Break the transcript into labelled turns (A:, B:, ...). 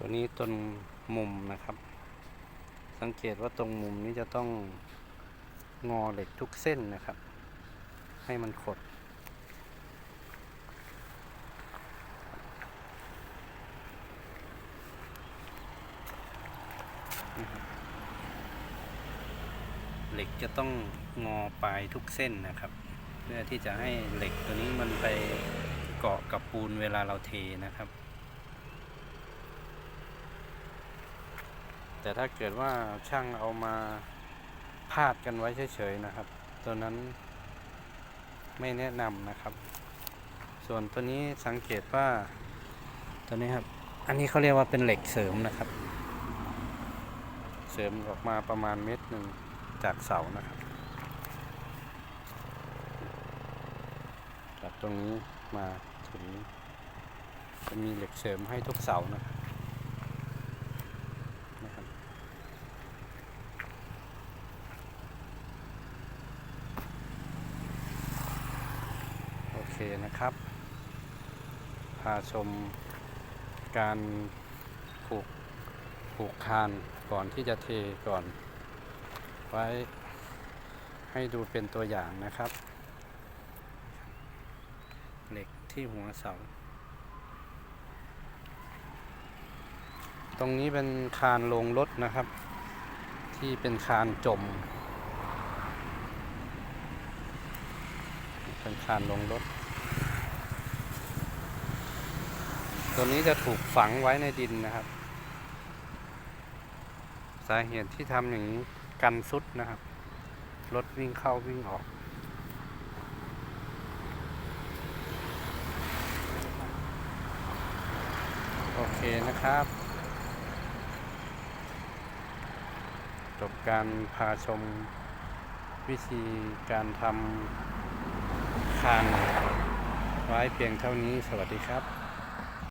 A: ตัวนี้ต้นมุมนะครับ สังเกตว่าตรงมุมนี้จะต้องงอเหล็กทุกเส้นนะครับ ให้มันขด เหล็กจะต้องงอปลายทุกเส้นนะครับ เพื่อที่จะให้เหล็กตัวนี้มันไปเกาะกับปูนเวลาเราเทนะครับ แต่ถ้าเกิดว่าช่างเอามาพาดกันไว้เฉยๆนะครับ ตัวนั้นไม่แนะนำนะครับ ส่วนตัวนี้สังเกตว่าตัวนี้ครับ อันนี้เขาเรียกว่าเป็นเหล็กเสริมนะครับ เสริมออกมาประมาณเม็ดหนึ่งจากเสานะครับ จากตรงนี้มาถึงจะมีเหล็กเสริมให้ทุกเสานะครับนะครับ โอ เคนะครับ พาชมการผูกผูกคานก่อนที่จะเทก่อน ไว้ให้ดูเป็นตัวอย่างนะครับเหล็กที่หัวเสา ตรงนี้เป็นคานลงรถนะครับ ที่เป็นคานจม เป็นคานลงรถ ตัวนี้จะถูกฝังไว้ในดินนะครับ สาเหตุที่ทำอย่างนี้กันซุดนะครับ รถวิ่งเข้าวิ่งออกโอเคนะครับ จบการพาชมวิธีการทำคานไว้เพียงเท่านี้สวัสดีครับ